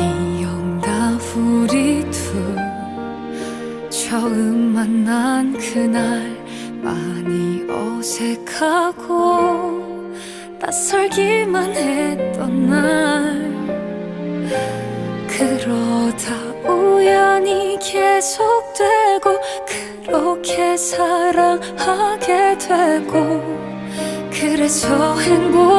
기억나 우리 둘. 처음 만난 그날 많이 어색하고 낯설기만 했던 날. 그러다 우연히 계속되고 그렇게 사랑하게 되고 그래서 행복